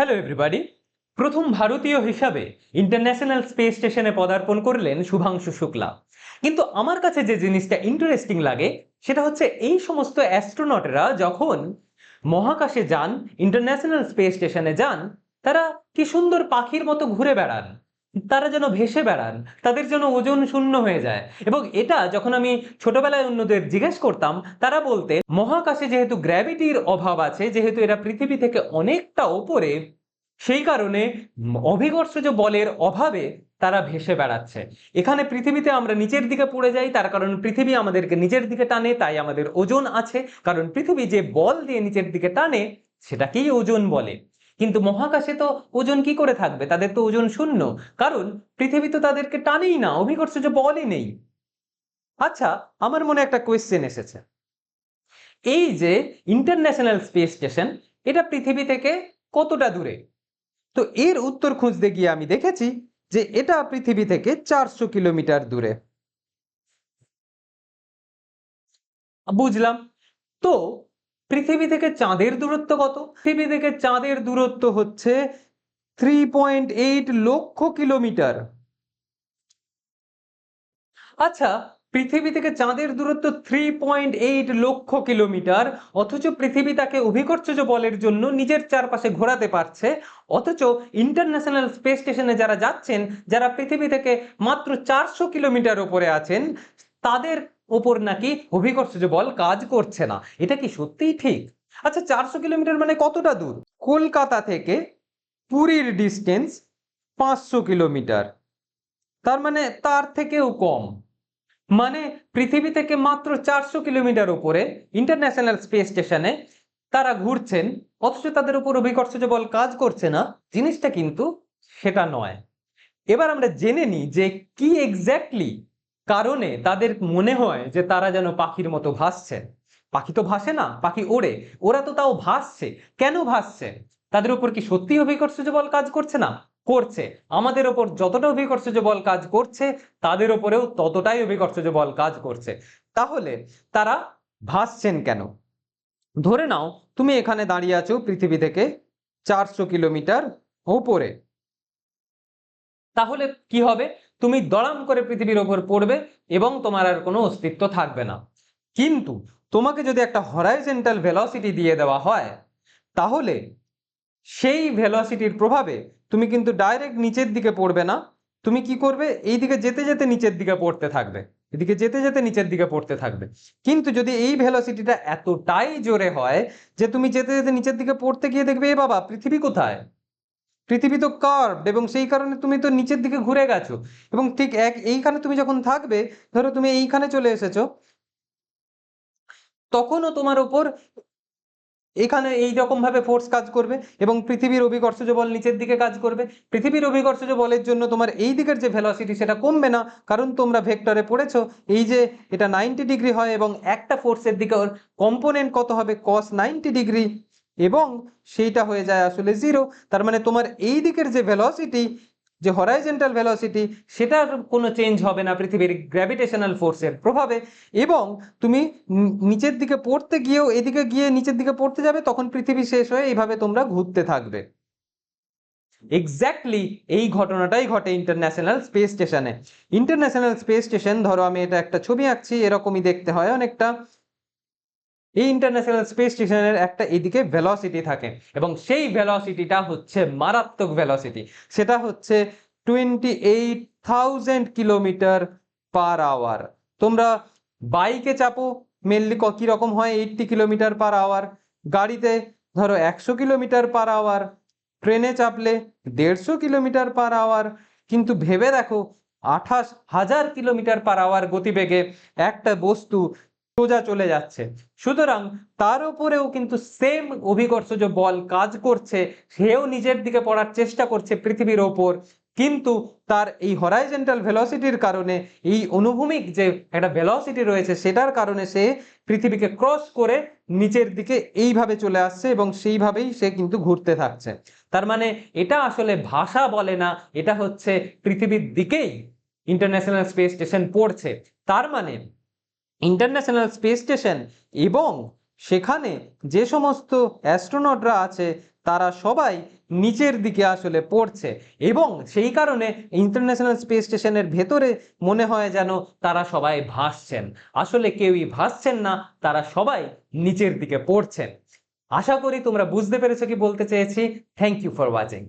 Hello everybody প্রথম ভারতীয় হিসাবে ইন্টারন্যাশনাল স্পেস স্টেশনে পদার্পণ করলেন শুভাংশু শুক্লা। কিন্তু আমার কাছে যে জিনিসটা ইন্টারেস্টিং লাগে, সেটা হচ্ছে এই সমস্ত অ্যাস্ট্রোনটেরা যখন মহাকাশে যান ইন্টারন্যাশনাল স্পেস স্টেশনে যান, তারা কি সুন্দর পাখির মতো ঘুরে বেড়ান। তারা যেন ভেসে বেড়ান, তাদের যেন ওজন শূন্য হয়ে যায়। এবং এটা যখন আমি ছোটবেলায় অন্যদের জিজ্ঞেস করতাম, তারা বলতে মহাকাশে যেহেতু গ্র্যাভিটির অভাব আছে, যেহেতু এরা পৃথিবী থেকে অনেকটা ওপরে, সেই কারণে অভিকর্ষজ বলের অভাবে তারা ভেসে বেড়াচ্ছে। এখানে পৃথিবীতে আমরা নিচের দিকে পড়ে যাই, তার কারণ পৃথিবী আমাদেরকে নিচের দিকে টানে, তাই আমাদের ওজন আছে। কারণ পৃথিবী যে বল দিয়ে নিচের দিকে টানে, সেটাকেই ওজন বলে। কিন্তু মহাকাশে তো ওজন কি করে থাকবে? তাদের তো ওজন শূন্য। কারণ পৃথিবী তো তাদেরকে টানেই না অভিকর্ষজ বলই নেই। আচ্ছা আমার মনে একটা কোয়েশ্চেন এসেছে। এই যে ইন্টারন্যাশনাল স্পেস স্টেশন এটা পৃথিবী থেকে কতটা দূরে? তো এর উত্তর খুঁজতে গিয়ে আমি দেখেছি যে এটা পৃথিবী থেকে চারশো কিলোমিটার দূরে। বুঝলাম। তো পৃথিবী থেকে চাঁদের দূরত্ব কত? পৃথিবী থেকে চাঁদের দূরত্ব হচ্ছে three point eight lakh kilometre. আচ্ছা পৃথিবী থেকে চাঁদের দূরত্ব three point eight lakh kilometre, অথচ পৃথিবী তাকে অভিকর্ষজ বলের জন্য নিজের চারপাশে ঘোরাতে পারছে, অথচ ইন্টারন্যাশনাল স্পেস স্টেশনে যারা যাচ্ছেন, যারা পৃথিবী থেকে মাত্র চারশো কিলোমিটার ওপরে আছেন, তাদের ওপর নাকি অভিকর্ষজ বল কাজ করছে না। এটা কি সত্যিই ঠিক? আচ্ছা চারশো কিলোমিটার মানে কতটা দূর? কলকাতা থেকে পুরীর ডিস্টেন্স পাঁচশো কিলোমিটার। তার মানে তার থেকেও কম। মানে পৃথিবী থেকে মাত্র চারশো কিলোমিটার উপরে ইন্টারন্যাশনাল স্পেস স্টেশনে তারা ঘুরছেন, অথচ তাদের উপর অভিকর্ষজ বল কাজ করছে না। জিনিসটা কিন্তু সেটা নয়। এবার আমরা জেনে নিই যে কি এক্স্যাক্টলি কারণে তাদের মনে হয় যে তারা যেন পাখির মতো ভাসছে। পাখি তো ভাসে না, পাখি ওড়ে। ওরা তো তাও ভাসছে। কেন ভাসছে? তাদের উপর কি সত্যি অভিকর্ষজ বল কাজ করছে না? করছে। আমাদের ওপর যতটা অভিকর্ষজ বল কাজ করছে, তাদের ওপরেও ততটাই অভিকর্ষজ বল কাজ করছে। তাহলে তারা ভাসছেন কেন? ধরে নাও, তুমি এখানে দাঁড়িয়ে আছো পৃথিবী থেকে চারশো কিলোমিটার ওপরে। তাহলে কি হবে? তুমি দড়াম করে পৃথিবীর ওপর পড়বে এবং তোমার আর কোনো অস্তিত্ব থাকবে না। কিন্তু তোমাকে যদি একটা হরাইজেন্টাল ভেলোসিটি দিয়ে দেওয়া হয়, তাহলে সেই ভেলোসিটির প্রভাবে তুমি কিন্তু ডাইরেক্ট নিচের দিকে পড়বে না। তুমি কি করবে? এই দিকে যেতে যেতে নিচের দিকে পড়তে থাকবে। এদিকে যেতে যেতে নিচের দিকে পড়তে থাকবে। কিন্তু যদি এই ভেলোসিটিটা এতটাই জোরে হয় যে তুমি যেতে যেতে নিচের দিকে পড়তে গিয়ে দেখবে, এ বাবা, পৃথিবী কোথায়? পৃথিবী তো কার্ভড এবং সেই কারণে তুমি তো নিচের দিকে ঘুরে গেছো। এবং ঠিক এক, এইখানে তুমি যখন থাকবে, ধরো তুমি এইখানে চলে এসেছ, তখনও তোমার ওপর এখানে এই রকম ভাবে ফোর্স কাজ করবে এবং পৃথিবীর অভিকর্ষজ বল নিচের দিকে কাজ করবে। পৃথিবীর অভিকর্ষজ বলের জন্য তোমার এই দিকের যে ভেলোসিটি সেটা কমবে না, কারণ তোমরা ভেক্টরে পড়েছো, এই যে এটা নাইনটি ডিগ্রি হয় এবং একটা ফোর্সের দিকে কম্পোনেন্ট কত হবে? কস নাইনটি ডিগ্রি এবং সেইটা হয়ে যায় আসলে জিরো তার মানে তোমার এই দিকের যে ভেলোসিটি যে হরাইজেন্টাল ভেলোসিটি সেটার কোনো চেঞ্জ হবে না পৃথিবীর গ্র্যাভিটেশনাল ফোর্সের প্রভাবে। এবং তুমি নিচের দিকে পড়তে গিয়েও, এদিকে গিয়ে নিচের দিকে পড়তে যাবে, তখন পৃথিবী শেষ হয়ে এইভাবে তোমরা ঘুরতে থাকবে। এক্স্যাক্টলি এই ঘটনাটাই ঘটে ইন্টারন্যাশনাল স্পেস স্টেশনে ইন্টারন্যাশনাল স্পেস স্টেশন ধরো আমি এটা একটা ছবি আঁকছি, এরকমই দেখতে হয় অনেকটা। এই ইন্টারন্যাশনাল স্পেস স্টেশনের একটা এদিকে ভেলোসিটি থাকে এবং সেই ভেলোসিটিটা হচ্ছে মারাত্মক ভেলোসিটি সেটা হচ্ছে twenty eight thousand kilometre per hour তোমরা বাইকে চাপো মেনলি কি রকম হয় এইটটি কিলোমিটার পার আওয়ার গাড়িতে ধরো একশো কিলোমিটার পার আওয়ার ট্রেনে চাপলে দেড়শো কিলোমিটার পার আওয়ার কিন্তু ভেবে দেখো, আঠাশ হাজার কিলোমিটার পার আওয়ার গতিবেগে একটা বস্তু সোজা চলে যাচ্ছে। সুতরাং তার উপরেও কিন্তু সেম অভিকর্ষজ বল কাজ করছে, সেও নিজের দিকে পড়ার চেষ্টা করছে পৃথিবীর ওপর। কিন্তু তার এই হরাইজেন্টাল ভেলোসিটির কারণে, এই অনুভূমিক যে একটা ভেলোসিটি রয়েছে, সেটার কারণে সে পৃথিবীকে ক্রস করে নিচের দিকে এইভাবে চলে আসছে এবং সেইভাবেই সে কিন্তু ঘুরতে থাকছে। তার মানে এটা আসলে ভাষা বলে না, এটা হচ্ছে পৃথিবীর দিকেই ইন্টারন্যাশনাল স্পেস স্টেশন পড়ছে। তার মানে ইন্টারন্যাশনাল স্পেস স্টেশন এবং সেখানে যে সমস্ত অ্যাস্ট্রোনটরা আছে, তারা সবাই নিচের দিকে আসলে পড়ছে এবং সেই কারণে ইন্টারন্যাশনাল স্পেস স্টেশনের ভেতরে মনে হয় যেন তারা সবাই ভাসছেন। আসলে কেউই ভাসছেন না, তারা সবাই নিচের দিকে পড়ছেন। আশা করি তোমরা বুঝতে পেরেছ কি বলতে চেয়েছি। Thank you for watching